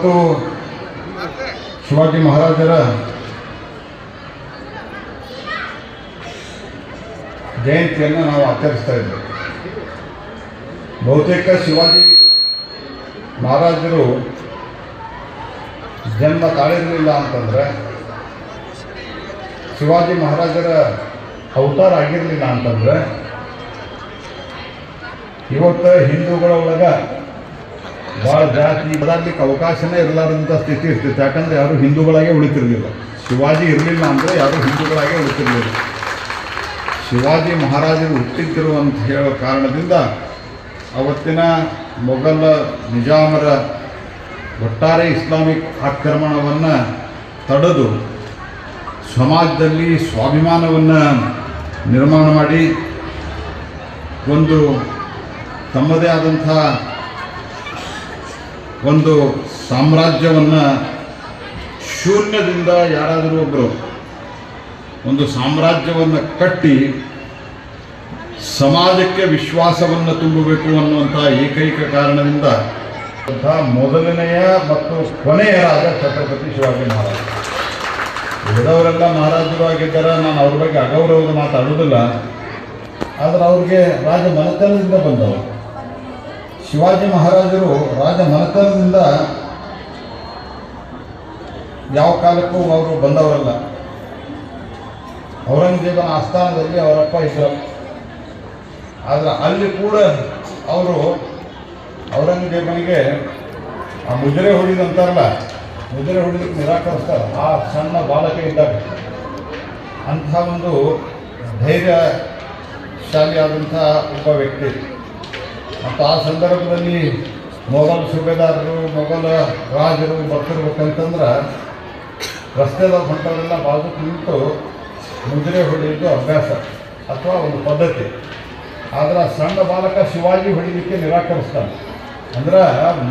ಇವತ್ತು ಶಿವಾಜಿ ಮಹಾರಾಜರ ಜಯಂತಿಯನ್ನು ನಾವು ಆಚರಿಸ್ತಾ ಇದ್ದೇವೆ. ಬಹುತೇಕ ಶಿವಾಜಿ ಮಹಾರಾಜರು ಜನ್ಮ ತಾಳಿರಲಿಲ್ಲ ಅಂತಂದರೆ ಶಿವಾಜಿ ಮಹಾರಾಜರ ಅವತಾರ ಆಗಿರಲಿಲ್ಲ ಅಂತಂದರೆ ಇವತ್ತು ಹಿಂದೂಗಳ ಒಳಗ ಭಾಳ ಜಾತಿ ಬರಲಿಕ್ಕೆ ಅವಕಾಶನೇ ಇರಲಾರದಂಥ ಸ್ಥಿತಿ ಇರ್ತಿತ್ತು. ಯಾಕಂದರೆ ಯಾರು ಹಿಂದೂಗಳಾಗೆ ಉಳಿತಿರಲಿಲ್ಲ. ಶಿವಾಜಿ ಇರಲಿಲ್ಲ ಅಂದರೆ ಯಾರು ಹಿಂದೂಗಳಾಗೆ ಉಳಿತಿರಲಿಲ್ಲ. ಶಿವಾಜಿ ಮಹಾರಾಜರು ಹುಟ್ಟಿದ್ದರು ಅಂತ ಹೇಳೋ ಕಾರಣದಿಂದ ಅವತ್ತಿನ ಮೊಘಲ ನಿಜಾಮರ ಒಟ್ಟಾರೆ ಇಸ್ಲಾಮಿಕ್ ಆಕ್ರಮಣವನ್ನು ತಡೆದು ಸಮಾಜದಲ್ಲಿ ಸ್ವಾಭಿಮಾನವನ್ನು ನಿರ್ಮಾಣ ಮಾಡಿ ಒಂದು ತಮ್ಮದೇ ಆದಂಥ ಒಂದು ಸಾಮ್ರಾಜ್ಯವನ್ನು ಶೂನ್ಯದಿಂದ ಯಾರಾದರೂ ಒಬ್ಬರು ಒಂದು ಸಾಮ್ರಾಜ್ಯವನ್ನು ಕಟ್ಟಿ ಸಮಾಜಕ್ಕೆ ವಿಶ್ವಾಸವನ್ನು ತುಂಬಬೇಕು ಅನ್ನುವಂಥ ಏಕೈಕ ಕಾರಣದಿಂದ ಮೊದಲನೆಯ ಮತ್ತು ಕೊನೆಯ ರಾಜ ಛತ್ರಪತಿ ಶಿವಾಜಿ ಮಹಾರಾಜ. ಉಳಿದವರೆಲ್ಲ ಮಹಾರಾಜರು ಆಗಿದ್ದಾರೆ, ನಾನು ಅವ್ರ ಬಗ್ಗೆ ಅಗೌರವದ ಮಾತಾಡೋದಿಲ್ಲ ಆದರೆ ಅವ್ರಿಗೆ ರಾಜ ಮನೆತನದಿಂದ ಬಂದವರು. ಶಿವಾಜಿ ಮಹಾರಾಜರು ರಾಜ ಮನೆತನದಿಂದ ಯಾವ ಕಾಲಕ್ಕೂ ಅವರು ಬಂದವರಲ್ಲ. ಔರಂಗಜೇಬನ ಆಸ್ಥಾನದಲ್ಲಿ ಅವರಪ್ಪ ಇದ್ದರು ಆದರೆ ಅಲ್ಲಿ ಕೂಡ ಅವರು ಔರಂಗಜೇಬನಿಗೆ ಆ ಮುದ್ರೆ ಹೊಡಿದಂತಾರಲ್ಲ ಮುಜರೆ ಹೊಡಿದಕ್ಕೆ ನಿರಾಕರಿಸ್ತಾರೆ. ಆ ಸಣ್ಣ ಬಾಲಕ ಇದ್ದಾಗ ಅಂಥ ಒಂದು ಧೈರ್ಯಶಾಲಿಯಾದಂಥ ಒಬ್ಬ ವ್ಯಕ್ತಿ. ಮತ್ತು ಆ ಸಂದರ್ಭದಲ್ಲಿ ಮೊಘಲ್ ಸುಬೇದಾರರು, ಮೊಘಲ ರಾಜರು ಬರ್ತಿರ್ಬೇಕಂತಂದ್ರೆ ರಸ್ತೆದ ಹೊಂಟವರೆಲ್ಲ ಬಾಜು ನಿಂತು ಮುಂಜಾನೆ ಹೊಡೆಯೋದು ಅಭ್ಯಾಸ ಅಥವಾ ಒಂದು ಪದ್ಧತಿ. ಆದರೆ ಸಣ್ಣ ಬಾಲಕ ಶಿವಾಜಿ ಹೊಡಿಲಿಕ್ಕೆ ನಿರಾಕರಿಸ್ತಾನೆ. ಅಂದ್ರೆ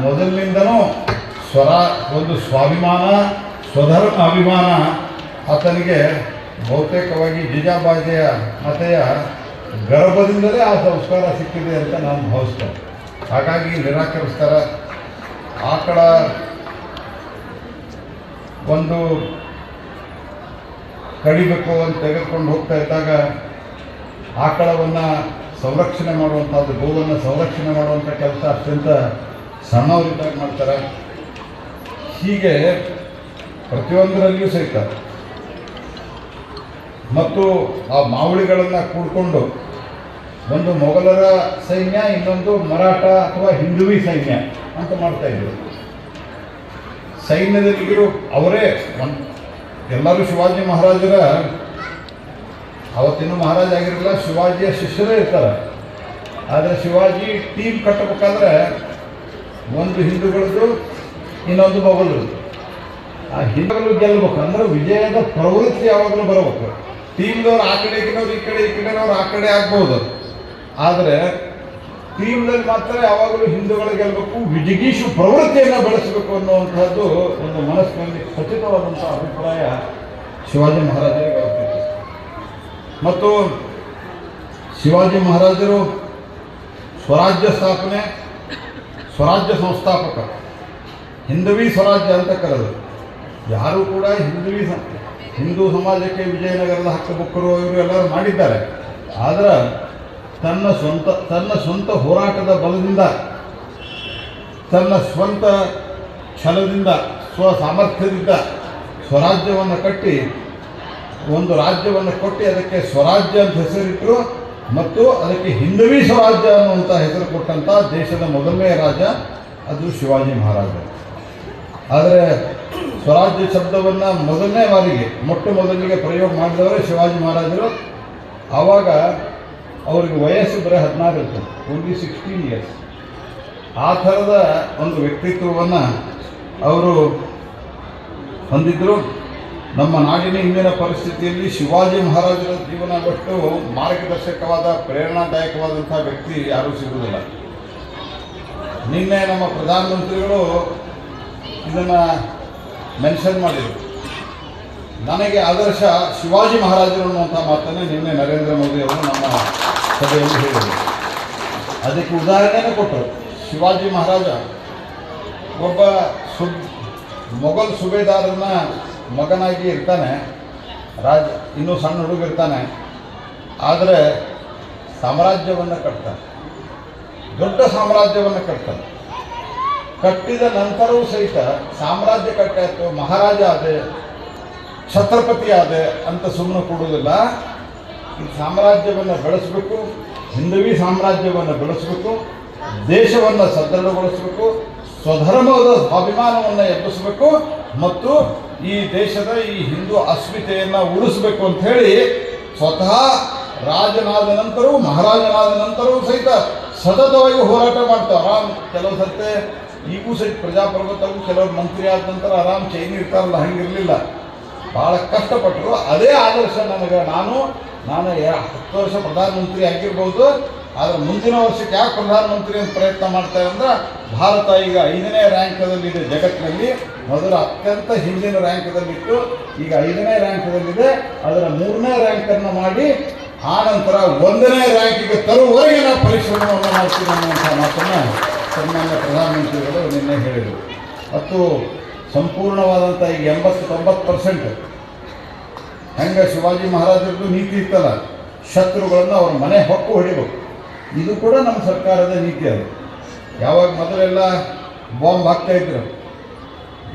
ಮೊದಲಿನಿಂದನೂ ಸ್ವರ, ಒಂದು ಸ್ವಾಭಿಮಾನ, ಸ್ವಧರ್ಮ ಅಭಿಮಾನ, ಆತನಿಗೆ ಬಹುತೇಕವಾಗಿ ಜಿಜಾಬಾಜಿಯ ಮತೆಯ ಗರ್ಭದಿಂದಲೇ ಆ ಸಂಸ್ಕಾರ ಸಿಕ್ಕಿದೆ ಅಂತ ನಾನು ಭಾವಿಸ್ತೇನೆ. ಹಾಗಾಗಿ ನಿರಾಕರಿಸ್ತಾರೆ. ಆಕಳ ಒಂದು ಕಡಿಬೇಕು ಅಂತ ತೆಗೆದುಕೊಂಡು ಹೋಗ್ತಾ ಇದ್ದಾಗ ಆಕಳವನ್ನು ಸಂರಕ್ಷಣೆ ಮಾಡುವಂಥದ್ದು, ಗೋವನ್ನು ಸಂರಕ್ಷಣೆ ಮಾಡುವಂಥ ಕೆಲಸ ಅತ್ಯಂತ ಸಣ್ಣವರಿದ್ದಾಗ ಮಾಡ್ತಾರೆ. ಹೀಗೆ ಪ್ರತಿಯೊಂದರಲ್ಲಿಯೂ ಸಹಿತ ಮತ್ತು ಆ ಮಾವಳಿಗಳನ್ನು ಕೂಡ್ಕೊಂಡು ಒಂದು ಮೊಘಲರ ಸೈನ್ಯ, ಇನ್ನೊಂದು ಮರಾಠ ಅಥವಾ ಹಿಂದುವಿ ಸೈನ್ಯ ಅಂತ ಮಾಡ್ತಾ ಇದ್ರು. ಸೈನ್ಯದಲ್ಲಿರೋ ಅವರೇ ಒಂದು ಎಲ್ಲರೂ ಶಿವಾಜಿ ಮಹಾರಾಜರ ಅವತ್ತಿನ ಮಹಾರಾಜ ಆಗಿರಲಿಲ್ಲ ಶಿವಾಜಿಯ ಶಿಷ್ಯರೇ ಇರ್ತಾರೆ. ಆದರೆ ಶಿವಾಜಿ ಟೀಮ್ ಕಟ್ಟಬೇಕಾದ್ರೆ ಒಂದು ಹಿಂದೂಗಳದ್ದು, ಇನ್ನೊಂದು ಮೊಘಲರದ್ದು. ಆ ಹಿಂದೂಗಳು ಗೆಲ್ಲಬೇಕು ಅಂದರೆ ವಿಜಯದ ಪ್ರವೃತ್ತಿ ಯಾವಾಗಲೂ ಬರಬೇಕು. ಟೀಮ್ದವ್ರು ಆ ಕಡೆ ಇಕ್ಕಿನವ್ರು ಈ ಕಡೆ ಈ ಆ ಕಡೆ ಆಗ್ಬೋದು. ಆದರೆ ಟೀಮ್ನಲ್ಲಿ ಮಾತ್ರ ಯಾವಾಗಲೂ ಹಿಂದೂಗಳು ಗೆಲ್ಲಬೇಕು ವಿಜಿಗೀಷು ಪ್ರವೃತ್ತಿಯನ್ನು ಬೆಳೆಸಬೇಕು ಅನ್ನುವಂಥದ್ದು ಒಂದು ಮನಸ್ಸಿನಲ್ಲಿ ಖಚಿತವಾದಂಥ ಅಭಿಪ್ರಾಯ ಶಿವಾಜಿ ಮಹಾರಾಜರಿಗೆ ಬರ್ತಿತ್ತು ಮತ್ತು ಶಿವಾಜಿ ಮಹಾರಾಜರು ಸ್ವರಾಜ್ಯ ಸ್ಥಾಪನೆ, ಸ್ವರಾಜ್ಯ ಸಂಸ್ಥಾಪಕ. ಹಿಂದವಿ ಸ್ವರಾಜ್ಯ ಅಂತ ಕರೆದು ಯಾರು ಕೂಡ ಹಿಂದುವಿ ಹಿಂದೂ ಸಮಾಜಕ್ಕೆ ವಿಜಯನಗರದ ಹಕ್ಕುಬುಕ್ಕರು ಇವರು ಎಲ್ಲರೂ ಮಾಡಿದ್ದಾರೆ. ಆದರೆ ತನ್ನ ಸ್ವಂತ ತನ್ನ ಸ್ವಂತ ಹೋರಾಟದ ಬಲದಿಂದ, ತನ್ನ ಸ್ವಂತ ಛಲದಿಂದ ಸ್ವ ಸಾಮರ್ಥ್ಯದಿಂದ ಸ್ವರಾಜ್ಯವನ್ನು ಕಟ್ಟಿ, ಒಂದು ರಾಜ್ಯವನ್ನು ಕೊಟ್ಟು ಅದಕ್ಕೆ ಸ್ವರಾಜ್ಯ ಅಂತ ಹೆಸರಿಟ್ಟರು ಮತ್ತು ಅದಕ್ಕೆ ಹಿಂದವಿ ಸ್ವರಾಜ್ಯ ಅನ್ನುವಂಥ ಹೆಸರು ಕೊಟ್ಟಂಥ ದೇಶದ ಮೊದಲನೇ ರಾಜ ಅದು ಶಿವಾಜಿ ಮಹಾರಾಜ ಆದರೆ ಸ್ವರಾಜ್ಯ ಶಬ್ದವನ್ನು ಮೊದಲನೇ ಬಾರಿಗೆ, ಮೊಟ್ಟ ಮೊದಲಿಗೆ ಪ್ರಯೋಗ ಮಾಡಿದವರೇ ಶಿವಾಜಿ ಮಹಾರಾಜರು. ಆವಾಗ ಅವ್ರಿಗೆ ವಯಸ್ಸು ಬರೀ ಹದಿನಾರು ಇರ್ತದೆ ಓನ್ಲಿ ಸಿಕ್ಸ್ಟೀನ್ ಇಯರ್ಸ್ ಆ ಥರದ ಒಂದು ವ್ಯಕ್ತಿತ್ವವನ್ನು ಅವರು ಹೊಂದಿದ್ದರು ನಮ್ಮ ನಾಡಿನ ಇಂದಿನ ಪರಿಸ್ಥಿತಿಯಲ್ಲಿ ಶಿವಾಜಿ ಮಹಾರಾಜರ ಜೀವನ ಬಿಟ್ಟು ಮಾರ್ಗದರ್ಶಕವಾದ, ಪ್ರೇರಣಾದಾಯಕವಾದಂಥ ವ್ಯಕ್ತಿ ಯಾರೂ ಸಿಗುವುದಿಲ್ಲ. ನಿನ್ನೆ ನಮ್ಮ ಪ್ರಧಾನಮಂತ್ರಿಗಳು ಇದನ್ನು ಮೆನ್ಷನ್ ಮಾಡಿದರು. ನನಗೆ ಆದರ್ಶ ಶಿವಾಜಿ ಮಹಾರಾಜರು ಅನ್ನುವಂಥ ಮಾತನ್ನು ನಿನ್ನೆ ನರೇಂದ್ರ ಮೋದಿ ಅವರು ನಮ್ಮ ಸಭೆಯಲ್ಲಿ ಹೇಳಿದರು. ಅದಕ್ಕೆ ಉದಾಹರಣೆನೇ ಕೊಟ್ಟರು. ಶಿವಾಜಿ ಮಹಾರಾಜ ಒಬ್ಬ ಸು ಮೊಘಲ್ ಸುಬೇದಾರನ ಮಗನಾಗಿ ಇರ್ತಾನೆ. ರಾಜ, ಇನ್ನೂ ಸಣ್ಣ ಹುಡುಗ ಇರ್ತಾನೆ. ಆದರೆ ಸಾಮ್ರಾಜ್ಯವನ್ನು ಕಟ್ತಾನೆ. ದೊಡ್ಡ ಸಾಮ್ರಾಜ್ಯವನ್ನು ಕಟ್ತಾನೆ. ಕಟ್ಟಿದ ನಂತರವೂ ಸಹಿತ ಸಾಮ್ರಾಜ್ಯ ಕಟ್ಟಾಯ್ತು ಮಹಾರಾಜ ಆದೆ, ಛತ್ರಪತಿ ಆದೆ ಅಂತ ಸುಮ್ಮನೆ ಕೊಡುವುದಿಲ್ಲ. ಈ ಸಾಮ್ರಾಜ್ಯವನ್ನು ಬೆಳೆಸಬೇಕು, ಹಿಂದವಿ ಸಾಮ್ರಾಜ್ಯವನ್ನು ಬೆಳೆಸಬೇಕು, ದೇಶವನ್ನು ಸದೃಢಗೊಳಿಸಬೇಕು, ಸ್ವಧರ್ಮದ ಸ್ವಾಭಿಮಾನವನ್ನು ಎಬ್ಬಿಸಬೇಕು ಮತ್ತು ಈ ದೇಶದ ಈ ಹಿಂದೂ ಅಸ್ಮಿತೆಯನ್ನು ಉಳಿಸಬೇಕು ಅಂತ ಹೇಳಿ ಸ್ವತಃ ರಾಜನಾದ ನಂತರವೂ ಮಹಾರಾಜನಾದ ನಂತರವೂ ಸಹಿತ ಸತತವಾಗಿ ಹೋರಾಟ ಮಾಡ್ತಾವೆ ಆರಾಮ್ ಕೆಲವು ಸತ್ತೆ ಈಗೂ ಸಹಿತ ಪ್ರಜಾಪ್ರಭುತ್ವಕ್ಕೂ ಕೆಲವರು ಮಂತ್ರಿ ಆದ ನಂತರ ಆರಾಮ್ ಚೈನ್ ಇರ್ತಾರಲ್ಲ, ಹಂಗಿರಲಿಲ್ಲ. ಭಾಳ ಕಷ್ಟಪಟ್ಟರು ಅದೇ ಆದರ್ಶ ನನಗೆ. ನಾನು ನಾನು ಹತ್ತು ವರ್ಷ ಪ್ರಧಾನಮಂತ್ರಿ ಆಗಿರ್ಬೋದು, ಆದರೆ ಮುಂದಿನ ವರ್ಷಕ್ಕೆ ಯಾಕೆ ಪ್ರಧಾನಮಂತ್ರಿ ಅಂತ ಪ್ರಯತ್ನ ಮಾಡ್ತಾರೆ ಅಂದ್ರೆ ಭಾರತ ಈಗ ಐದನೇ ರ್ಯಾಂಕ್ದಲ್ಲಿದೆ ಜಗತ್ತಿನಲ್ಲಿ. ಮೊದಲು ಅತ್ಯಂತ ಹಿಂದಿನ ರ್ಯಾಂಕದಲ್ಲಿತ್ತು ಈಗ ಐದನೇ ರ್ಯಾಂಕ್ದಲ್ಲಿದೆ ಅದರ ಮೂರನೇ ರ್ಯಾಂಕನ್ನು ಮಾಡಿ ಆ ನಂತರ ಒಂದನೇ ರ್ಯಾಂಕಿಗೆ ತರುವವರೆಗೆ ನಾವು ಪರಿಶ್ರಮವನ್ನು ಮಾಡ್ತೀವಿ ಅನ್ನುವಂಥ ಮಾತನ್ನು ಸನ್ಮಾನ್ಯ ಪ್ರಧಾನಮಂತ್ರಿಗಳು ನಿನ್ನೆ ಹೇಳಿದರು. ಮತ್ತು ಸಂಪೂರ್ಣವಾದಂಥ ಈಗ ಎಂಬತ್ತು ತೊಂಬತ್ತು ಪರ್ಸೆಂಟ್ ಹೆಂಗೆ ಶಿವಾಜಿ ಮಹಾರಾಜರದ್ದು ನೀತಿ ಇತ್ತಲ್ಲ, ಶತ್ರುಗಳನ್ನು ಅವ್ರ ಮನೆ ಹೊಕ್ಕು ಹೊಡಿಬೇಕು. ಇದು ಕೂಡ ನಮ್ಮ ಸರ್ಕಾರದ ನೀತಿ ಅದು. ಯಾವಾಗ ಮೊದಲೆಲ್ಲ ಬಾಂಬ್ ಹಾಕ್ತಾ ಇದ್ರು.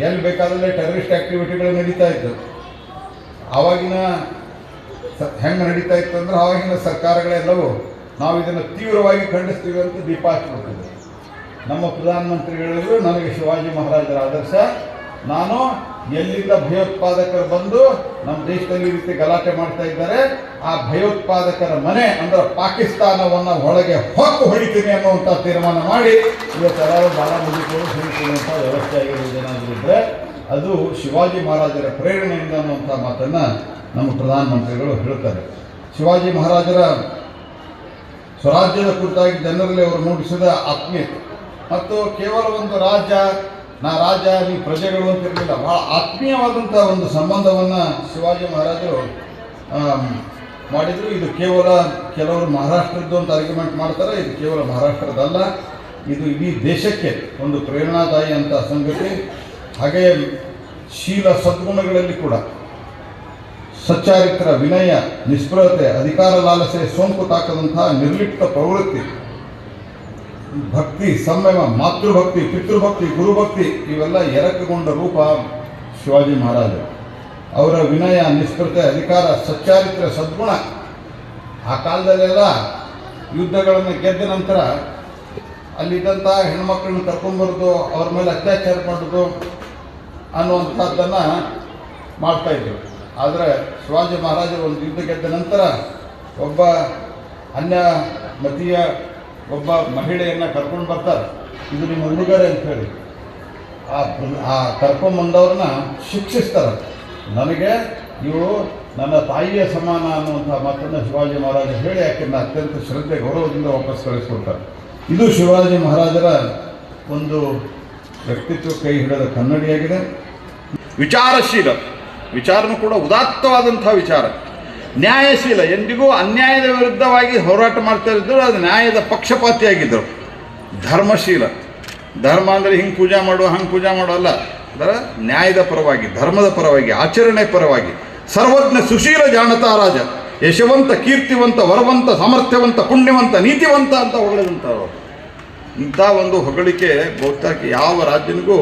ಎಲ್ಲಿ ಬೇಕಾದಲ್ಲೇ ಟೆರರಿಸ್ಟ್ ಆ್ಯಕ್ಟಿವಿಟಿಗಳು ನಡೀತಾ ಇತ್ತು ಆವಾಗಿನ ಹೆಂಗೆ ನಡೀತಾ ಇತ್ತು ಅಂದ್ರೆ ಆವಾಗಿನ ಸರ್ಕಾರಗಳೆಲ್ಲವೂ ನಾವು ಇದನ್ನು ತೀವ್ರವಾಗಿ ಖಂಡಿಸ್ತೀವಿ ಅಂತ ದೀಪ ಹಚ್ಬಿಡ್ತಿದ್ದೆ ನಮ್ಮ ಪ್ರಧಾನಮಂತ್ರಿಗಳಿಗೂ ನನಗೆ ಶಿವಾಜಿ ಮಹಾರಾಜರ ಆದರ್ಶ. ನಾನು ಎಲ್ಲಿಂದ ಭಯೋತ್ಪಾದಕರು ಬಂದು ನಮ್ಮ ದೇಶದಲ್ಲಿ ಈ ರೀತಿ ಗಲಾಟೆ ಮಾಡ್ತಾ ಇದ್ದಾರೆ, ಆ ಭಯೋತ್ಪಾದಕರ ಮನೆ ಅಂದ್ರೆ ಪಾಕಿಸ್ತಾನವನ್ನು ಒಳಗೆ ಹೊಕ್ಕು ಹೊಡಿತೀನಿ ಅನ್ನುವಂಥ ತೀರ್ಮಾನ ಮಾಡಿ ಇವತ್ತೆಲ್ಲರೂ ಬಾಲ ಮುಗಿಕೊಂಡು ಸುರಿಸುವಂಥ ವ್ಯವಸ್ಥೆ ಆಗಿರೋದು ಏನಾದರೂ ಇದ್ದರೆ ಅದು ಶಿವಾಜಿ ಮಹಾರಾಜರ ಪ್ರೇರಣೆಯಿಂದ ಅನ್ನುವಂಥ ಮಾತನ್ನು ನಮ್ಮ ಪ್ರಧಾನಮಂತ್ರಿಗಳು ಹೇಳ್ತಾರೆ. ಶಿವಾಜಿ ಮಹಾರಾಜರ ಸ್ವರಾಜ್ಯದ ಕುರಿತಾಗಿ ಜನರಲ್ಲಿ ಅವರು ಮೂಡಿಸಿದ ಆತ್ಮೀಯತೆ. ಮತ್ತು ಕೇವಲ ಒಂದು ರಾಜ್ಯ, ನಾ ರಾಜ್ಯ ನೀ ಪ್ರಜೆಗಳು ಅಂತ ಇರಲಿಲ್ಲ, ಬಹಳ ಆತ್ಮೀಯವಾದಂಥ ಒಂದು ಸಂಬಂಧವನ್ನು ಶಿವಾಜಿ ಮಹಾರಾಜರು ಮಾಡಿದರು. ಇದು ಕೇವಲ ಕೆಲವರು ಮಹಾರಾಷ್ಟ್ರದ್ದು ಅಂತ ಆರ್ಗ್ಯುಮೆಂಟ್ ಮಾಡ್ತಾರೆ. ಇದು ಕೇವಲ ಮಹಾರಾಷ್ಟ್ರದಲ್ಲ ಇದು ಇಡೀ ದೇಶಕ್ಕೆ ಒಂದು ಪ್ರೇರಣಾದಾಯಿ ಅಂತ ಸಂಗತಿ. ಹಾಗೆ ಶೀಲ ಸದ್ಗುಣಗಳಲ್ಲಿ ಕೂಡ. ಸಚ್ಚಾರಿತ್ರ, ವಿನಯ, ನಿಸ್ಪೃಹತೆ, ಅಧಿಕಾರ, ಲಾಲಸೆ, ಸೋಂಕು ತಾಕದಂತಹ ನಿರ್ಲಿಪ್ತ ಪ್ರವೃತ್ತಿ. ಭಕ್ತಿ, ಸಂಯಮ, ಮಾತೃಭಕ್ತಿ, ಪಿತೃಭಕ್ತಿ, ಗುರುಭಕ್ತಿ, ಇವೆಲ್ಲ ಎರಕಗೊಂಡ ರೂಪ ಶಿವಾಜಿ ಮಹಾರಾಜ ಅವರ ವಿನಯ ನಿಸ್ಪೃತೆ ಅಧಿಕಾರ, ಸಚ್ಚಾರಿತ್ರ, ಸದ್ಗುಣ. ಆ ಕಾಲದಲ್ಲೆಲ್ಲ ಯುದ್ಧಗಳನ್ನು ಗೆದ್ದ ನಂತರ ಅಲ್ಲಿದ್ದಂಥ ಹೆಣ್ಮಕ್ಳನ್ನ ಕರ್ಕೊಂಡ್ಬರೋದು ಅವ್ರ ಮೇಲೆ ಅತ್ಯಾಚಾರ ಮಾಡೋದು ಅನ್ನುವಂಥದ್ದನ್ನು ಮಾಡ್ತಾಯಿದ್ರು ಆದರೆ ಶಿವಾಜಿ ಮಹಾರಾಜ ಒಂದು ಯುದ್ಧ ಗೆದ್ದ ನಂತರ ಒಬ್ಬ ಅನ್ಯ ಮತೀಯ, ಒಬ್ಬ ಮಹಿಳೆಯನ್ನು ಕರ್ಕೊಂಡು ಬರ್ತಾರೆ. ಇದು ನಿಮ್ಮ ಅಂತ ಹೇಳಿ. ಆ ಆ ಕರ್ಕೊಂಬಂದವ್ರನ್ನ ಶಿಕ್ಷಿಸ್ತಾರೆ. ನನಗೆ ಇವಳು ನನ್ನ ತಾಯಿಯ ಸಮಾನ ಅನ್ನುವಂಥ ಮಾತನ್ನು ಶಿವಾಜಿ ಮಹಾರಾಜ ಹೇಳಿ, ಯಾಕೆಂದ್ರೆ ಅತ್ಯಂತ ಶ್ರದ್ಧೆ, ಗೌರವದಿಂದ ವಾಪಸ್ ಕಳಿಸ್ಕೊಡ್ತಾರೆ. ಇದು ಶಿವಾಜಿ ಮಹಾರಾಜರ ಒಂದು ವ್ಯಕ್ತಿತ್ವ ಕೈ ಹಿಡಿದ ಕನ್ನಡಿಯಾಗಿದೆ. ವಿಚಾರಶೀಲ, ವಿಚಾರನೂ ಕೂಡ ಉದಾತ್ತವಾದಂಥ ವಿಚಾರ. ನ್ಯಾಯಶೀಲ, ಎಂದಿಗೂ ಅನ್ಯಾಯದ ವಿರುದ್ಧವಾಗಿ ಹೋರಾಟ ಮಾಡ್ತಾ ಇದ್ದರು, ಅದು ನ್ಯಾಯದ ಪಕ್ಷಪಾತಿಯಾಗಿದ್ದರು. ಧರ್ಮಶೀಲ, ಧರ್ಮ ಅಂದರೆ ಹಿಂಗೆ ಪೂಜೆ ಮಾಡು ಹಂಗೆ ಪೂಜೆ ಮಾಡೋಲ್ಲ ಅಲ್ಲ, ಅಂದರೆ ನ್ಯಾಯದ ಪರವಾಗಿ, ಧರ್ಮದ ಪರವಾಗಿ, ಆಚರಣೆ ಪರವಾಗಿ, ಸರ್ವಜ್ಞ ಸುಶೀಲ ಜಾಣತಾ ರಾಜ. ಯಶವಂತ ಕೀರ್ತಿವಂತ ವರವಂತ ಸಾಮರ್ಥ್ಯವಂತ ಪುಣ್ಯವಂತ ನೀತಿವಂತ ಅಂತ ಹೊಗಳಿದಂಥವ್ರು. ಇಂಥ ಒಂದು ಹೊಗಳಿಕೆ ಬಹುತೇಕ ಯಾವ ರಾಜ್ಯನಿಗೂ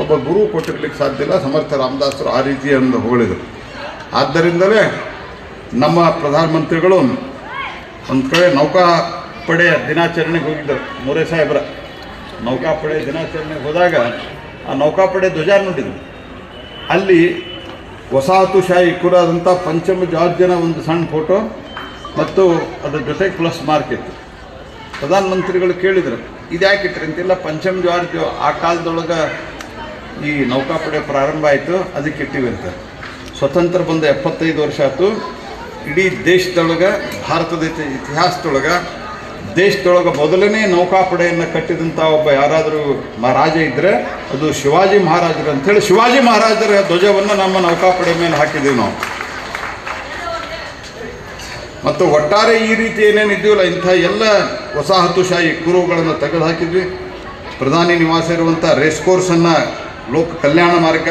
ಒಬ್ಬ ಗುರು ಕೊಟ್ಟಿರ್ಲಿಕ್ಕೆ ಸಾಧ್ಯ ಇಲ್ಲ. ಸಮರ್ಥ ರಾಮದಾಸರು ಆ ರೀತಿಯಿಂದ ಹೊಗಳಿದರು. ಆದ್ದರಿಂದಲೇ ನಮ್ಮ ಪ್ರಧಾನಮಂತ್ರಿಗಳು ಒಂದು ಕಡೆ ನೌಕಾಪಡೆಯ ದಿನಾಚರಣೆಗೆ ಹೋಗಿದ್ದರು. ಮೂರೇ ಸಾಹೇಬರ ನೌಕಾಪಡೆ ದಿನಾಚರಣೆಗೆ ಹೋದಾಗ ಆ ನೌಕಾಪಡೆ ಧ್ವಜ ನೋಡಿದರು. ಅಲ್ಲಿ ವಸಾಹತುಶಾಹಿ ಕುರಾದಂಥ ಪಂಚಮ ಜಾರ್ಜನ ಒಂದು ಸಣ್ಣ ಫೋಟೋ ಮತ್ತು ಅದ್ರ ಜೊತೆಗೆ ಪ್ಲಸ್ ಮಾರ್ಕ್ ಇತ್ತು. ಪ್ರಧಾನಮಂತ್ರಿಗಳು ಕೇಳಿದರು, ಇದು ಯಾಕೆ ಇಟ್ರಿ? ಅಂತಿಲ್ಲ ಪಂಚಮ್ ಜಾರ್ಜ್ ಆ ಕಾಲದೊಳಗೆ ಈ ನೌಕಾಪಡೆ ಪ್ರಾರಂಭ ಆಯಿತು, ಅದಕ್ಕೆ ಇಟ್ಟಿವಿ ಅಂತ. ಸ್ವತಂತ್ರ ಬಂದ ಎಪ್ಪತ್ತೈದು ವರ್ಷ ಆಯಿತು. ಇಡೀ ದೇಶದೊಳಗೆ, ಭಾರತದ ಇತಿ- ಇತಿಹಾಸದೊಳಗೆ ದೇಶದೊಳಗೆ ಮೊದಲನೇ ನೌಕಾಪಡೆಯನ್ನು ಕಟ್ಟಿದಂಥ ಒಬ್ಬ ಯಾರಾದರೂ ರಾಜ ಇದ್ದರೆ ಅದು ಶಿವಾಜಿ ಮಹಾರಾಜರು ಅಂಥೇಳಿ ಶಿವಾಜಿ ಮಹಾರಾಜರ ಧ್ವಜವನ್ನು ನಮ್ಮ ನೌಕಾಪಡೆ ಮೇಲೆ ಹಾಕಿದ್ದೀವಿ ನಾವು. ಮತ್ತು ಒಟ್ಟಾರೆ ಈ ರೀತಿ ಏನೇನು ಇದೆಯಲ್ಲ ಇಂಥ ಎಲ್ಲ ವಸಾಹತುಶಾಹಿ ಕುರುಗಳನ್ನು ತೆಗೆದು ಹಾಕಿದ್ವಿ ಪ್ರಧಾನಿ ನಿವಾಸ ಇರುವಂಥ ರೇಸ್ ಕೋರ್ಸನ್ನು ಲೋಕ ಕಲ್ಯಾಣ ಮಾರ್ಗ,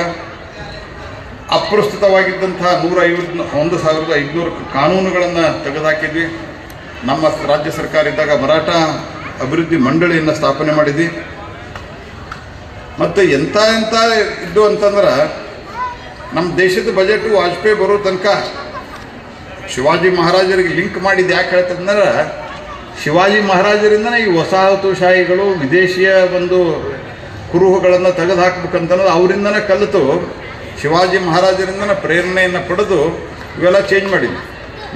ಅಪ್ರಸ್ತುತವಾಗಿದ್ದಂಥ ನೂರ ಐವತ್ತು ಒಂದು ಸಾವಿರದ ಐದುನೂರು ಕಾನೂನುಗಳನ್ನು ತೆಗೆದುಹಾಕಿದ್ವಿ. ನಮ್ಮ ರಾಜ್ಯ ಸರ್ಕಾರ ಇದ್ದಾಗ ಮರಾಠ ಅಭಿವೃದ್ಧಿ ಮಂಡಳಿಯನ್ನು ಸ್ಥಾಪನೆ ಮಾಡಿದ್ವಿ. ಮತ್ತು ಎಂಥ ಎಂಥ ಇದ್ದು ಅಂತಂದ್ರೆ ನಮ್ಮ ದೇಶದ ಬಜೆಟು ವಾಜಪೇಯಿ ಬರೋ ತನಕ ಶಿವಾಜಿ ಮಹಾರಾಜರಿಗೆ ಲಿಂಕ್ ಮಾಡಿದ್ದು ಯಾಕೆ ಹೇಳ್ತಂದ್ರೆ ಶಿವಾಜಿ ಮಹಾರಾಜರಿಂದನೇ ಈ ವಸಾಹತುಶಾಹಿಗಳು ವಿದೇಶಿಯ ಒಂದು ಕುರುಹುಗಳನ್ನು ತೆಗೆದು ಹಾಕ್ಬೇಕಂತನ್ನೋದು ಅವರಿಂದನೇ ಕಲಿತು ಶಿವಾಜಿ ಮಹಾರಾಜರಿಂದನೇ ಪ್ರೇರಣೆಯನ್ನು ಪಡೆದು ಇವೆಲ್ಲ ಚೇಂಜ್ ಮಾಡಿದ್ವಿ.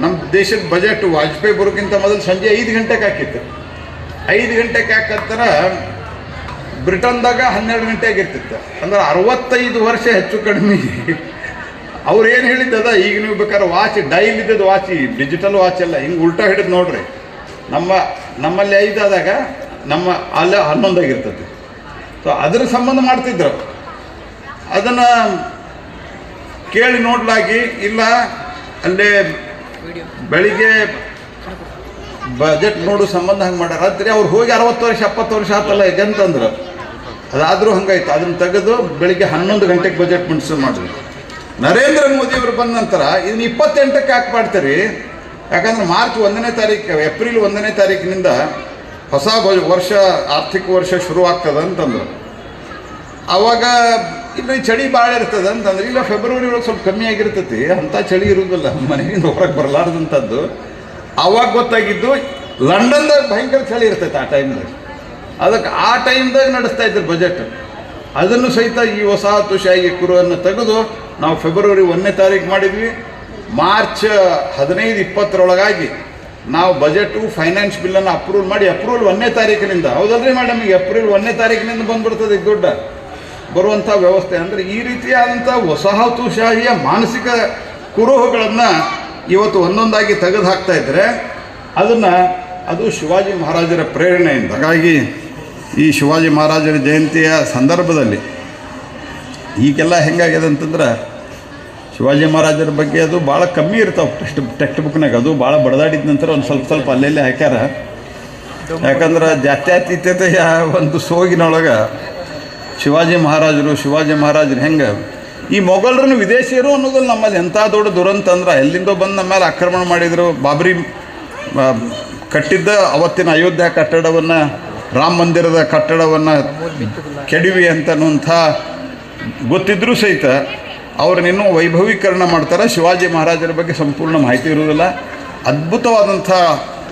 ನಮ್ಮ ದೇಶದ ಬಜೆಟ್ ವಾಜಪೇಯಿ ಬರೋಕ್ಕಿಂತ ಮೊದಲು ಸಂಜೆ ಐದು ಗಂಟೆಗೆ ಹಾಕಿತ್ತು. ಐದು ಗಂಟೆಗೆ ಹಾಕತ್ತರ ಬ್ರಿಟನ್ದಾಗ ಹನ್ನೆರಡು ಗಂಟೆಗೆ ಇರ್ತಿತ್ತು. ಅಂದ್ರೆ ಅರವತ್ತೈದು ವರ್ಷ ಹೆಚ್ಚು ಕಡಿಮೆ. ಅವ್ರು ಏನು ಹೇಳಿದ್ದದ ಈಗ ನೀವು ಬೇಕಾದ್ರೆ ವಾಚ್ ಡೈಲ್ ಇದ್ದದ್ದು ವಾಚ್ ಡಿಜಿಟಲ್ ವಾಚ್ ಎಲ್ಲ ಹಿಂಗೆ ಉಲ್ಟಾ ಹಿಡಿದು ನೋಡ್ರಿ. ನಮ್ಮ, ನಮ್ಮಲ್ಲಿ ಐದಾದಾಗ ನಮ್ಮ ಅಲ್ಲೇ ಹನ್ನೊಂದಾಗಿರ್ತದೆ ಸೊ ಅದ್ರ ಸಂಬಂಧ ಮಾಡ್ತಿದ್ರು. ಅದನ್ನು ಕೇಳಿ ನೋಡ್ಲಾಗಿ, ಇಲ್ಲ, ಅಲ್ಲೇ ಬೆಳಿಗ್ಗೆ ಬಜೆಟ್ ನೋಡು ಸಂಬಂಧ ಹಂಗೆ ಮಾಡ್ಯಾರ. ರಾತ್ರಿ ಅವ್ರು ಹೋಗಿ ಅರವತ್ತು ವರ್ಷ, ಎಪ್ಪತ್ತು ವರ್ಷ ಆತಲ್ಲ ಇದೆ ಅಂತಂದ್ರು. ಅದಾದರೂ ಹಂಗಾಯ್ತು. ಅದನ್ನು ತೆಗೆದು ಬೆಳಿಗ್ಗೆ ಹನ್ನೊಂದು ಗಂಟೆಗೆ ಬಜೆಟ್ ಮಂಡಿಸು ಮಾಡಿದ್ರು ನರೇಂದ್ರ ಮೋದಿ ಅವರು ಬಂದ ನಂತರ ಇದನ್ನ ಇಪ್ಪತ್ತೆಂಟಕ್ಕೆ ಯಾಕೆ ಮಾಡ್ತೀರಿ. ಯಾಕಂದ್ರೆ ಮಾರ್ಚ್ ಒಂದನೇ ತಾರೀಕು, ಏಪ್ರಿಲ್ ಒಂದನೇ ತಾರೀಕಿನಿಂದ ಹೊಸ ವರ್ಷ, ಆರ್ಥಿಕ ವರ್ಷ ಶುರು ಆಗ್ತದೆ ಅಂತಂದ್ರು ಅವಾಗ ಇಲ್ಲಿ ಚಳಿ ಭಾಳ ಇರ್ತದೆ ಅಂತಂದ್ರೆ, ಇಲ್ಲ ಫೆಬ್ರವರಿ ಒಳಗೆ ಸ್ವಲ್ಪ ಕಮ್ಮಿ ಆಗಿರ್ತೈತಿ, ಅಂಥ ಚಳಿ ಇರೋದಿಲ್ಲ ಮನೆಯಿಂದ ಹೊರಗೆ ಬರಲಾರ್ದಂಥದ್ದು. ಅವಾಗ ಗೊತ್ತಾಗಿದ್ದು ಲಂಡನ್ದಾಗ ಭಯಂಕರ ಚಳಿ ಇರ್ತೈತೆ ಆ ಟೈಮ್ದಾಗ ಅದಕ್ಕೆ ಆ ಟೈಮ್ದಾಗ ನಡೆಸ್ತಾ ಇದ್ರು ಬಜೆಟ್ ಅದನ್ನು ಸಹಿತ ಈ ವಸಾಹತುಶಾಹಿ ಕುರುವನ್ನು ತೆಗೆದು ನಾವು ಫೆಬ್ರವರಿ ಒಂದನೇ ತಾರೀಕು ಮಾಡಿದ್ವಿ. ಮಾರ್ಚ್ ಹದಿನೈದು ಇಪ್ಪತ್ತರೊಳಗಾಗಿ ನಾವು ಬಜೆಟು ಫೈನಾನ್ಸ್ ಬಿಲ್ಲನ್ನು ಅಪ್ರೂವ್ ಮಾಡಿ ಅಪ್ರೂವಲ್ ಒಂದನೇ ತಾರೀಕಿನಿಂದ ಹೌದಲ್ರಿ ಮೇಡಮ್ ಈಗ ಏಪ್ರಿಲ್ ಒಂದನೇ ತಾರೀಕಿನಿಂದ ಬಂದ್ಬಿಡ್ತದೆ ದುಡ್ಡು. ಬರುವಂಥ ವ್ಯವಸ್ಥೆ. ಅಂದರೆ ಈ ರೀತಿಯಾದಂಥ ವಸಾಹತುಶಾಹಿಯ ಮಾನಸಿಕ ಕುರುಹುಗಳನ್ನು ಇವತ್ತು ಒಂದೊಂದಾಗಿ ತೆಗೆದು ಹಾಕ್ತಾ ಇದ್ದರೆ ಅದನ್ನು ಅದು ಶಿವಾಜಿ ಮಹಾರಾಜರ ಪ್ರೇರಣೆಯಿಂದ. ಹಾಗಾಗಿ ಈ ಶಿವಾಜಿ ಮಹಾರಾಜರ ಜಯಂತಿಯ ಸಂದರ್ಭದಲ್ಲಿ ಈಗೆಲ್ಲ ಹೆಂಗಾಗಿದೆ ಅಂತಂದ್ರೆ, ಶಿವಾಜಿ ಮಹಾರಾಜರ ಬಗ್ಗೆ ಅದು ಭಾಳ ಕಮ್ಮಿ ಇರ್ತಾವೆ ಟೆಕ್ಸ್ಟ್ ಟೆಕ್ಸ್ಟ್ ಬುಕ್ನಾಗ. ಅದು ಭಾಳ ಬಡದಾಡಿದ ನಂತರ ಒಂದು ಸ್ವಲ್ಪ ಸ್ವಲ್ಪ ಅಲ್ಲೆಲ್ಲೇ ಹಾಕ್ಯಾರ. ಯಾಕಂದ್ರೆ ಜಾತ್ಯತೀತತೆಯ ಒಂದು ಸೋಗಿನೊಳಗೆ ಶಿವಾಜಿ ಮಹಾರಾಜರು ಶಿವಾಜಿ ಮಹಾರಾಜರು ಹೆಂಗೆ? ಈ ಮೊಘಲರನ್ನು ವಿದೇಶಿಯರು ಅನ್ನೋದು ನಮ್ಮಲ್ಲಿ ಎಂಥ ದೊಡ್ಡ ದುರಂತ ಅಂದ್ರೆ, ಎಲ್ಲಿಂದೋ ಬಂದು ನಮ್ಮ ಮೇಲೆ ಆಕ್ರಮಣ ಮಾಡಿದರು, ಬಾಬರಿ ಕಟ್ಟಿದ್ದ ಅವತ್ತಿನ ಅಯೋಧ್ಯ ಕಟ್ಟಡವನ್ನು, ರಾಮ ಮಂದಿರದ ಕಟ್ಟಡವನ್ನು ಕೆಡವಿ ಅಂತನ್ನುವಂಥ ಗೊತ್ತಿದ್ದರೂ ಸಹಿತ ಅವ್ರನ್ನಿನ್ನೂ ವೈಭವೀಕರಣ ಮಾಡ್ತಾರೆ. ಶಿವಾಜಿ ಮಹಾರಾಜರ ಬಗ್ಗೆ ಸಂಪೂರ್ಣ ಮಾಹಿತಿ ಇರುವುದಿಲ್ಲ. ಅದ್ಭುತವಾದಂಥ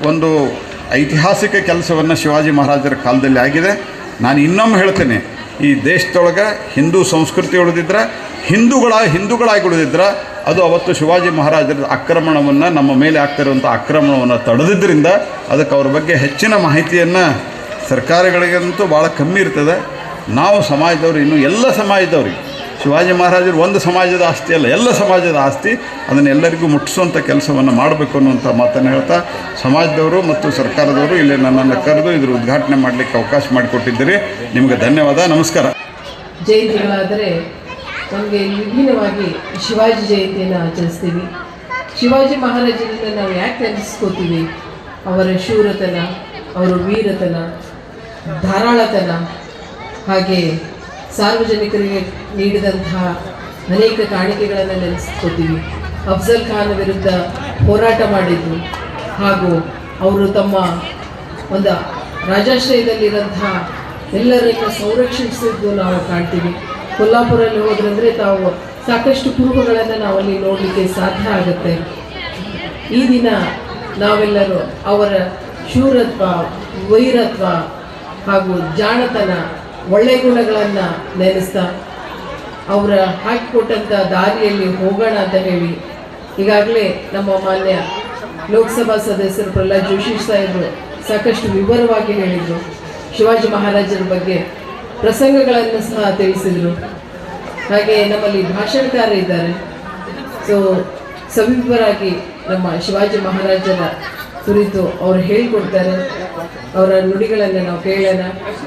ಒಂದು ಐತಿಹಾಸಿಕ ಕೆಲಸವನ್ನು ಶಿವಾಜಿ ಮಹಾರಾಜರ ಕಾಲದಲ್ಲಿ ಆಗಿದೆ. ನಾನು ಇನ್ನೊಮ್ಮೆ ಹೇಳ್ತೇನೆ ಈ ದೇಶದೊಳಗೆ ಹಿಂದೂ ಸಂಸ್ಕೃತಿ ಉಳಿದಿದ್ರೆ ಹಿಂದೂಗಳ ಹಿಂದೂಗಳಾಗಿ ಉಳಿದಿದ್ರೆ, ಅದು ಅವತ್ತು ಶಿವಾಜಿ ಮಹಾರಾಜರ ಆಕ್ರಮಣವನ್ನು ನಮ್ಮ ಮೇಲೆ ಆಗ್ತಿರುವಂಥ ಆಕ್ರಮಣವನ್ನು ತಡೆದಿದ್ದರಿಂದ ಅದಕ್ಕೆ ಅವ್ರ ಬಗ್ಗೆ ಹೆಚ್ಚಿನ ಮಾಹಿತಿಯನ್ನು ಸರ್ಕಾರಗಳಿಗಂತೂ ಭಾಳ ಕಮ್ಮಿ ಇರ್ತದೆ. ನಾವು ಸಮಾಜದವ್ರು ಇನ್ನು ಎಲ್ಲ ಸಮಾಜದವ್ರಿಗೆ ಶಿವಾಜಿ ಮಹಾರಾಜರು ಒಂದು ಸಮಾಜದ ಆಸ್ತಿ ಅಲ್ಲ, ಎಲ್ಲ ಸಮಾಜದ ಆಸ್ತಿ. ಅದನ್ನು ಎಲ್ಲರಿಗೂ ಮುಟ್ಟಿಸುವಂಥ ಕೆಲಸವನ್ನು ಮಾಡಬೇಕು ಅನ್ನುವಂಥ ಮಾತನ್ನು ಹೇಳ್ತಾ ಸಮಾಜದವರು ಮತ್ತು ಸರ್ಕಾರದವರು ಇಲ್ಲಿ ನನ್ನನ್ನು ಕರೆದು ಇದ್ರ ಉದ್ಘಾಟನೆ ಮಾಡಲಿಕ್ಕೆ ಅವಕಾಶ ಮಾಡಿಕೊಟ್ಟಿದ್ದೀರಿ. ನಿಮಗೆ ಧನ್ಯವಾದ, ನಮಸ್ಕಾರ. ಜಯಂತಿಗಳಾದರೆ ನಮಗೆ ವಿಭಿನ್ನವಾಗಿ ಶಿವಾಜಿ ಜಯಂತಿಯನ್ನು ಆಚರಿಸ್ತೀವಿ. ಶಿವಾಜಿ ಮಹಾರಾಜರಿಂದ ನಾವು ಯಾಕೆ ನೆನೆಸ್ಕೋತೀವಿ? ಅವರ ಶೂರತನ, ಅವರ ವೀರತನ, ಧಾರಾಳತನ, ಹಾಗೆ ಸಾರ್ವಜನಿಕರಿಗೆ ನೀಡಿದಂತಹ ಅನೇಕ ಕಾಣಿಕೆಗಳನ್ನು ನೆನೆಸ್ಕೋತೀವಿ ಅಫ್ಜಲ್ ಖಾನ್ ವಿರುದ್ಧ ಹೋರಾಟ ಮಾಡಿದ್ದು ಹಾಗೂ ಅವರು ತಮ್ಮ ಒಂದು ರಾಜಾಶ್ರಯದಲ್ಲಿರೋಂತಹ ಎಲ್ಲರನ್ನ ಸಂರಕ್ಷಿಸಿದ್ದು ನಾವು ಕಾಣ್ತೀವಿ. ಕೊಲ್ಲಾಪುರಲ್ಲಿ ಹೋದ್ರಂದರೆ ತಾವು ಸಾಕಷ್ಟು ಕುರುಹುಗಳನ್ನು ನಾವಲ್ಲಿ ನೋಡಲಿಕ್ಕೆ ಸಾಧ್ಯ ಆಗುತ್ತೆ. ಈ ದಿನ ನಾವೆಲ್ಲರೂ ಅವರ ಶೂರತ್ವ, ವೈರತ್ವ ಹಾಗೂ ಜಾಣತನ ಒಳ್ಳೆಯ ಗುಣಗಳನ್ನು ನೆನೆಸ್ತಾ ಅವರ ಹಾಕಿಕೊಟ್ಟಂಥ ದಾರಿಯಲ್ಲಿ ಹೋಗೋಣ ಅಂತ ಹೇಳಿ ಈಗಾಗಲೇ ನಮ್ಮ ಮಾನ್ಯ ಲೋಕಸಭಾ ಸದಸ್ಯರು ಪ್ರಹ್ಲಾದ್ ಜೋಶಿ ಸಾಹೇಬರು ಸಾಕಷ್ಟು ವಿವರವಾಗಿ ಹೇಳಿದರು. ಶಿವಾಜಿ ಮಹಾರಾಜರ ಬಗ್ಗೆ ಪ್ರಸಂಗಗಳನ್ನು ಸಹ ತಿಳಿಸಿದರು. ಹಾಗೆ ನಮ್ಮಲ್ಲಿ ಭಾಷಣಕಾರ ಇದ್ದಾರೆ ಸೊ ಸವಿವರಾಗಿ ನಮ್ಮ ಶಿವಾಜಿ ಮಹಾರಾಜರ ಕುರಿತು ಅವರು ಹೇಳಿಕೊಡ್ತಾರೆ. ಅವರ ನುಡಿಗಳನ್ನು ನಾವು ಕೇಳೋಣ.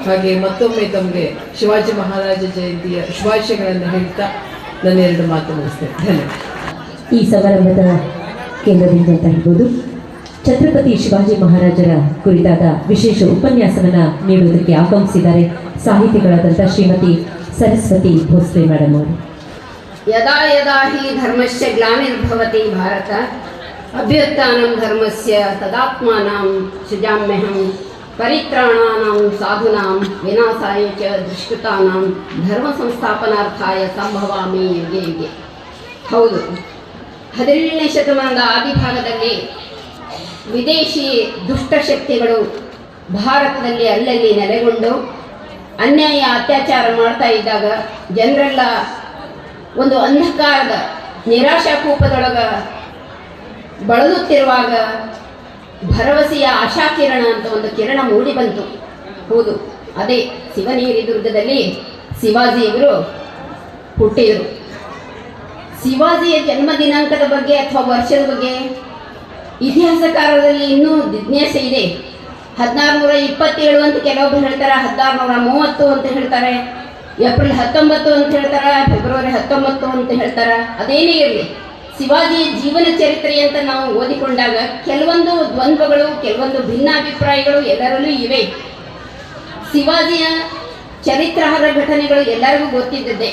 ಹಾಗೆ ಮತ್ತೊಮ್ಮೆ ತಮಗೆ ಶಿವಾಜಿ ಮಹಾರಾಜ ಜಯಂತಿಯ ಶುಭಾಶಯಗಳನ್ನು ಹೇಳ್ತಾ ನನ್ನ ಎರಡು ಮಾತು ಮುಗಿಸ್ತೇನೆ. ಧನ್ಯವಾದ. ಈ ಸಮಾರಂಭದ ಕೇಂದ್ರದಿಂದ ಅಂತ ಹೇಳ್ಬೋದು ಛತ್ರಪತಿ ಶಿವಾಜಿ ಮಹಾರಾಜರ ಕುರಿತಾದ ವಿಶೇಷ ಉಪನ್ಯಾಸವನ್ನು ನೀಡುವುದಕ್ಕೆ ಆಗಮಿಸಿದ್ದಾರೆ ಸಾಹಿತಿಗಳಾದಂಥ ಶ್ರೀಮತಿ ಸರಸ್ವತಿ ಭೋಸ್ಲೆ ಮೇಡಮ್ ಅವರು. ಯದಾ ಯದಾ ಹಿ ಧರ್ಮಸ್ಯ ಗ್ಲಾನಿರ್ಭವತಿ ಭಾರತ. ಧರ್ಮಸ್ಯ ತದಾತ್ಮಾನಾಂ ಸೃಜಾಮ್ಯಹಂ ಪರಿತ್ರಾಣಾನಾಂ ಸಾಧುನಾಂ ವಿನಾಶಾಯ ಚ ದುಷ್ಕೃತಾನಾಂ ಧರ್ಮ ಸಂಸ್ಥಾಪನಾರ್ಥಾಯ ಸಂಭವಾಮಿ ಯುಗೆ ಯುಗೆ ಹೌದು. ಹದಿನೇಳನೇ ಶತಮಾನದ ಆದಿಭಾಗದಲ್ಲಿ ವಿದೇಶಿ ದುಷ್ಟಶಕ್ತಿಗಳು ಭಾರತದಲ್ಲಿ ಅಲ್ಲಲ್ಲಿ ನೆಲೆಗೊಂಡು ಅನ್ಯಾಯ, ಅತ್ಯಾಚಾರ ಮಾಡ್ತಾ ಇದ್ದಾಗ ಜನರೆಲ್ಲ ಒಂದು ಅಂಧಕಾರದ ನಿರಾಶಾಕೂಪದೊಳಗ ಬಳಲುತ್ತಿರುವಾಗ ಭರವಸೆಯ ಆಶಾ ಕಿರಣ ಅಂತ ಒಂದು ಕಿರಣ ಮೂಡಿ ಬಂತು. ಹೌದು, ಅದೇ ಶಿವನೇರಿ ದುರ್ಗದಲ್ಲಿ ಶಿವಾಜಿಯವರು ಹುಟ್ಟಿದರು. ಶಿವಾಜಿಯ ಜನ್ಮ ದಿನಾಂಕದ ಬಗ್ಗೆ ಅಥವಾ ವರ್ಷದ ಬಗ್ಗೆ ಇತಿಹಾಸಕಾರರಲ್ಲಿ ಇನ್ನೂ ಜಿಜ್ಞಾಸೆ ಇದೆ. ಹದಿನಾರು ನೂರ ಇಪ್ಪತ್ತೇಳು ಅಂತ ಕೆಲವೊಬ್ರು ಹೇಳ್ತಾರೆ ಹದಿನಾರು ನೂರ ಮೂವತ್ತು ಅಂತ ಹೇಳ್ತಾರೆ, ಏಪ್ರಿಲ್ ಹತ್ತೊಂಬತ್ತು ಅಂತ ಹೇಳ್ತಾರೆ, ಫೆಬ್ರವರಿ ಹತ್ತೊಂಬತ್ತು ಅಂತ ಹೇಳ್ತಾರೆ, ಅದೇನೇ ಇರಲಿ. ಶಿವಾಜಿಯ ಜೀವನ ಚರಿತ್ರೆ ಅಂತ ನಾವು ಓದಿಕೊಂಡಾಗ ಕೆಲವೊಂದು ದ್ವಂದ್ವಗಳು, ಕೆಲವೊಂದು ಭಿನ್ನಾಭಿಪ್ರಾಯಗಳು ಎಲ್ಲರಲ್ಲೂ ಇವೆ. ಶಿವಾಜಿಯ ಚರಿತ್ರಾರ್ಹ ಘಟನೆಗಳು ಎಲ್ಲರಿಗೂ ಗೊತ್ತಿದ್ದದ್ದೇ.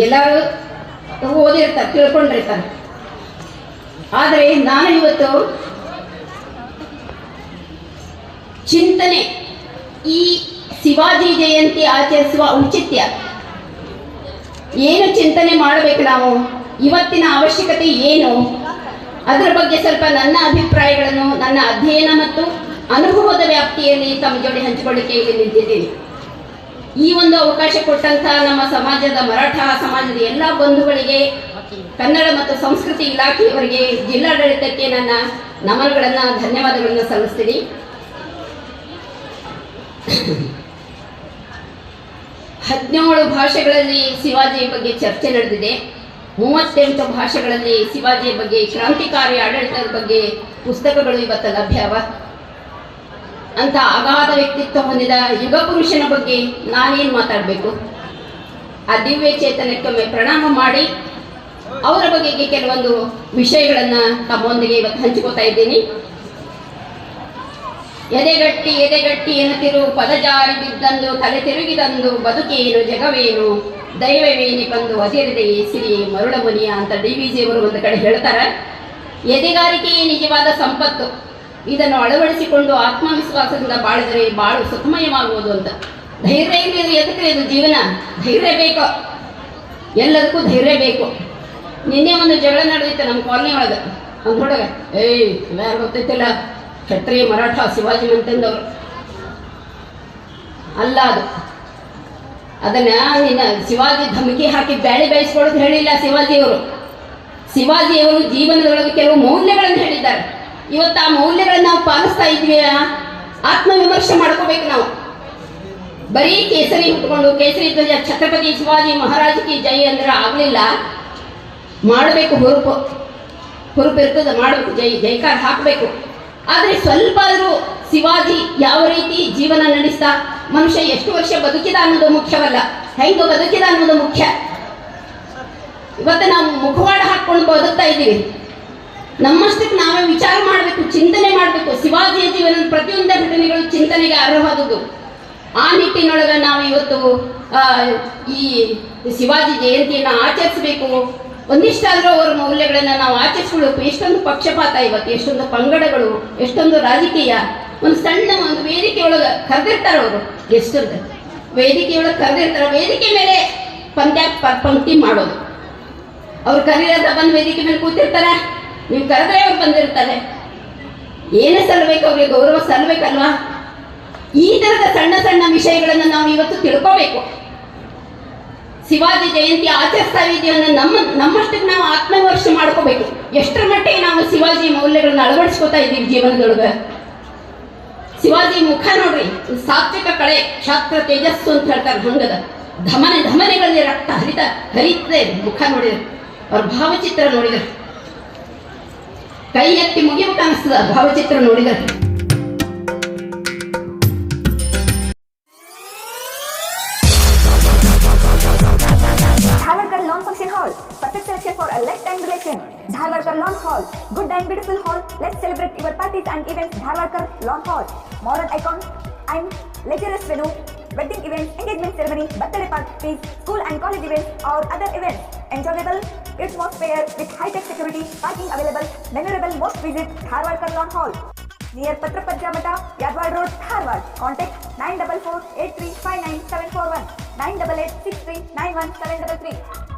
ಎಲ್ಲರೂ ಓದಿರ್ತಾರೆ, ತಿಳ್ಕೊಂಡಿರ್ತಾರೆ. ಆದರೆ ನಾನು ಇವತ್ತು ಚಿಂತನೆ ಈ ಶಿವಾಜಿ ಜಯಂತಿ ಆಚರಿಸುವ ಔಚಿತ್ಯ ಏನು ಚಿಂತನೆ ಮಾಡಬೇಕು ನಾವು? ಇವತ್ತಿನ ಅವಶ್ಯಕತೆ ಏನು? ಅದರ ಬಗ್ಗೆ ಸ್ವಲ್ಪ ನನ್ನ ಅಭಿಪ್ರಾಯಗಳನ್ನು, ನನ್ನ ಅಧ್ಯಯನ ಮತ್ತು ಅನುಭವದ ವ್ಯಾಪ್ತಿಯಲ್ಲಿ ತಮ್ಮ ಜೋಡಿ ಹಂಚಿಕೊಳ್ಳಿಕ್ಕೆ ಇಲ್ಲಿ ನಿಂತಿದ್ದೀನಿ. ಈ ಒಂದು ಅವಕಾಶ ಕೊಟ್ಟಂತ ನಮ್ಮ ಸಮಾಜದ ಮರಾಠ ಸಮಾಜದ ಎಲ್ಲ ಬಂಧುಗಳಿಗೆ, ಕನ್ನಡ ಮತ್ತು ಸಂಸ್ಕೃತಿ ಇಲಾಖೆಯವರಿಗೆ, ಜಿಲ್ಲಾಡಳಿತಕ್ಕೆ ನನ್ನ ನಮನಗಳನ್ನು, ಧನ್ಯವಾದಗಳನ್ನು ಸಲ್ಲಿಸ್ತೀನಿ. ಹದಿನೇಳು ಭಾಷೆಗಳಲ್ಲಿ ಶಿವಾಜಿಯ ಬಗ್ಗೆ ಚರ್ಚೆ ನಡೆದಿದೆ. ಮೂವತ್ತೆಂಟು ಭಾಷೆಗಳಲ್ಲಿ ಶಿವಾಜಿಯ ಬಗ್ಗೆ ಕ್ರಾಂತಿಕಾರಿ ಆಡಳಿತದ ಬಗ್ಗೆ ಪುಸ್ತಕಗಳು ಇವತ್ತು ಲಭ್ಯವ? ಅಂತ ಅಗಾಧ ವ್ಯಕ್ತಿತ್ವ ಹೊಂದಿದ ಯುಗ ಪುರುಷನ ಬಗ್ಗೆ ನಾನೇನು ಮಾತಾಡಬೇಕು? ಆ ದಿವ್ಯ ಚೇತನಕ್ಕೊಮ್ಮೆ ಪ್ರಣಾಮ ಮಾಡಿ, ಅವರ ಬಗ್ಗೆ ಕೆಲವೊಂದು ವಿಷಯಗಳನ್ನು ತಮ್ಮೊಂದಿಗೆ ಇವತ್ತು ಹಂಚಿಕೊತಾ ಇದ್ದೀನಿ. ಎದೆಗಟ್ಟಿ ಎದೆಗಟ್ಟಿ ಎನ್ನುತ್ತಿರು, ಪದಜಾರಿ ಬಿದ್ದಂದು, ತಲೆ ತಿರುಗಿದಂದು, ಬದುಕೇನು ಜಗವೇನು? ದೈವವೇನಿ ಬಂದು ಅದಿರದೆ ಸಿರಿ ಮರುಳ ಮುನಿಯ ಅಂತ ಡಿ ವಿ ಜಿ ಅವರು ಒಂದು ಕಡೆ ಹೇಳ್ತಾರೆ. ಎದೆಗಾರಿಕೆಯೇ ನಿಜವಾದ ಸಂಪತ್ತು. ಇದನ್ನು ಅಳವಡಿಸಿಕೊಂಡು ಆತ್ಮವಿಶ್ವಾಸದಿಂದ ಬಾಳಿದರೆ ಬಾಳು ಸುಖಮಯವಾಗುವುದು ಅಂತ. ಧೈರ್ಯ ಇಲ್ಲದೆ ಎದಕ್ಕೆ ಇದು ಜೀವನ? ಧೈರ್ಯ ಬೇಕು. ಎಲ್ಲದಕ್ಕೂ ಧೈರ್ಯ ಬೇಕು. ನಿನ್ನೆ ಒಂದು ಜಗಳ ನಡೆದಿತ್ತು ನಮ್ಮ ಕಾಲನಿ ಒಳಗೆ. ಒಂದು ಹುಡುಗ, ಏಯ್ ಯಾರು ಗೊತ್ತೈತಿಲ್ಲ ಕ್ಷತ್ರಿಯ ಮರಾಠ ಶಿವಾಜಿ ಮಂತಂದವರು. ಅಲ್ಲ ಅದು. ಅದನ್ನ ನಿನ್ನ ಶಿವಾಜಿ ಧಮಕಿ ಹಾಕಿ ಬ್ಯಾಳಿ ಬೇಯಿಸ್ಕೊಳ್ಳೋದು ಹೇಳಿಲ್ಲ ಶಿವಾಜಿಯವರು. ಶಿವಾಜಿಯವರು ಜೀವನದೊಳಗೆ ಕೆಲವು ಮೌಲ್ಯಗಳನ್ನು ಹೇಳಿದ್ದಾರೆ. ಇವತ್ತು ಆ ಮೌಲ್ಯಗಳನ್ನು ನಾವು ಪಾಲಿಸ್ತಾ ಇದ್ವಿ ಆತ್ಮವಿಮರ್ಶೆ ಮಾಡ್ಕೋಬೇಕು ನಾವು. ಬರೀ ಕೇಸರಿ ಹುಟ್ಟುಕೊಂಡು, ಕೇಸರಿ ಧ್ವಜ, ಛತ್ರಪತಿ ಶಿವಾಜಿ ಮಹಾರಾಜಕ್ಕೆ ಜೈ ಅಂದ್ರೆ ಆಗಲಿಲ್ಲ. ಮಾಡಬೇಕು ಹುರುಪು. ಹುರುಪು ಇರ್ತದೆ ಮಾಡಬೇಕು. ಜೈ, ಜೈಕಾರ ಹಾಕಬೇಕು. ಆದರೆ ಸ್ವಲ್ಪ ಆದರೂ ಶಿವಾಜಿ ಯಾವ ರೀತಿ ಜೀವನ ನಡೆಸ್ತಾ, ಮನುಷ್ಯ ಎಷ್ಟು ವರ್ಷ ಬದುಕಿದ ಅನ್ನೋದು ಮುಖ್ಯವಲ್ಲ. ಹೆಂಗ ಬದುಕಿದ ಅನ್ನೋದು ಮುಖ್ಯ. ಇವತ್ತು ನಾವು ಮುಖವಾಡ ಹಾಕ್ಕೊಂಡು ಬದುಕ್ತಾ ಇದ್ದೀವಿ. ನಮ್ಮಷ್ಟಕ್ಕೆ ನಾವೇ ವಿಚಾರ ಮಾಡಬೇಕು, ಚಿಂತನೆ ಮಾಡಬೇಕು. ಶಿವಾಜಿಯ ಜೀವನದ ಪ್ರತಿಯೊಂದು ಘಟನೆಗಳು ಚಿಂತನೆಗೆ ಅರ್ಹವಾದದ್ದು. ಆ ನಿಟ್ಟಿನೊಳಗೆ ನಾವು ಇವತ್ತು ಈ ಶಿವಾಜಿ ಜಯಂತಿಯನ್ನು ಆಚರಿಸಬೇಕು. ಒಂದಿಷ್ಟಾದರೂ ಅವರ ಮೌಲ್ಯಗಳನ್ನು ನಾವು ಆಚರಿಸ್ಕೊಳ್ಬೇಕು ಎಷ್ಟೊಂದು ಪಕ್ಷಪಾತ ಇವತ್ತು, ಎಷ್ಟೊಂದು ಪಂಗಡಗಳು, ಎಷ್ಟೊಂದು ರಾಜಕೀಯ. ಒಂದು ಸಣ್ಣ ಒಂದು ವೇದಿಕೆ ಒಳಗೆ ಕರೆದಿರ್ತಾರೆ ಅವರು ಎಷ್ಟೊಂದು ವೇದಿಕೆ ಒಳಗೆ ಕರೆದಿರ್ತಾರೆ, ವೇದಿಕೆ ಮೇಲೆ ಪಂದ್ಯ ಪಂಕ್ತಿ ಮಾಡೋದು. ಅವ್ರು ಕರೀರದ ಬಂದು ವೇದಿಕೆ ಮೇಲೆ ಕೂತಿರ್ತಾರೆ, ನೀವು ಕರೆದ್ರೆ ಅವ್ರು ಬಂದಿರ್ತಾರೆ. ಏನೇ ಸಲ್ಲಬೇಕು ಅವ್ರಿಗೆ, ಗೌರವ ಸಲ್ಲಬೇಕಲ್ವಾ ಈ ತರದ ಸಣ್ಣ ಸಣ್ಣ ವಿಷಯಗಳನ್ನು ನಾವು ಇವತ್ತು ತಿಳ್ಕೋಬೇಕು. ಶಿವಾಜಿ ಜಯಂತಿ ಆಚರಿಸ್ತಾ ಅನ್ನೋ ನಮ್ಮ, ನಮ್ಮಷ್ಟಕ್ಕೆ ನಾವು ಆತ್ಮವರ್ಷ ಮಾಡ್ಕೋಬೇಕು. ಎಷ್ಟರ ಮಟ್ಟಿಗೆ ನಾವು ಶಿವಾಜಿ ಮೌಲ್ಯಗಳನ್ನ ಅಳವಡಿಸ್ಕೋತಾ ಇದ್ದೀವಿ ಜೀವನದೊಳಗೆ? ಶಿವಾಜಿ ಮುಖ ನೋಡ್ರಿ ಸಾತ್ವಿಕ ಕಳೆ, ಕ್ಷಾತ್ರ ತೇಜಸ್ಸು ಅಂತ ಹೇಳ್ತಾರೆ ಹಂಗದ. ಧಮನೆ, ಧಮನೆಗಳಲ್ಲಿ ರಕ್ತ ಹರಿತ, ಹರಿತದೆ ಮುಖ ನೋಡಿದ್ರು. ಅವ್ರ ಭಾವಚಿತ್ರ ನೋಡಿದ್ರು. ಕೈ ಎತ್ತಿ ಮುಗಿಯುವ ಕಾಣಿಸ್ತದ ಭಾವಚಿತ್ರ ನೋಡಿದ್ರೆ. Hall. Perfect selection for a lifetime relation. Dharwarkar Lawn Hall. Good and beautiful hall. Let's celebrate your parties and events. Dharwarkar Lawn Hall. Modern icon and luxurious venue. wedding events, engagement ceremony, birthday parties, school and college events, or other events. Enjoyable atmosphere with high-tech security, parking available, memorable most visit Dharwad Karlan Hall. Near Patrapajja Mata, Yadwad Road, Dharwad. Contact 944-8359-741, 988-6391-733.